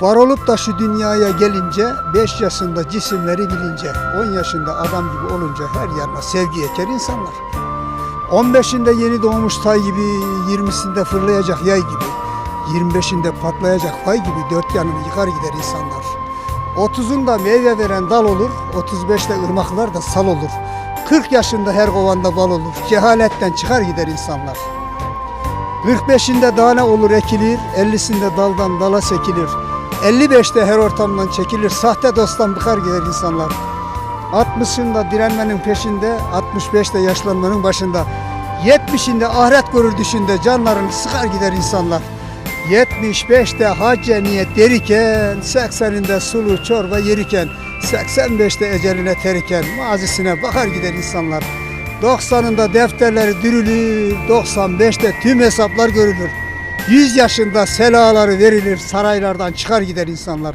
Var olup da şu dünyaya gelince 5 yaşında cisimleri bilince 10 yaşında adam gibi olunca her yanına sevgi eker insanlar. 15'inde yeni doğmuş tay gibi 20'sinde fırlayacak yay gibi 25'inde patlayacak fay gibi dört yanını yıkar gider insanlar. 30'unda meyve veren dal olur 35'te ırmaklar da sal olur 40 yaşında her kovanda bal olur cehaletten çıkar gider insanlar. 45'inde tane olur ekilir, 50'sinde daldan dala sekilir. 55'te her ortamdan çekilir, sahte dosttan bıkar gider insanlar. 60'ında direnmenin peşinde, 65'te yaşlanmanın başında. 70'inde ahiret görür düşünde canlarını sıkar gider insanlar. 75'te hacca niyet deriken, 80'inde sulu çorba yeriken, 85'te eceline teriken, mazisine bakar gider insanlar. 90'ında defterleri dürülür, 95'te tüm hesaplar görülür. 100 yaşında selaları verilir, saraylardan çıkar gider insanlar.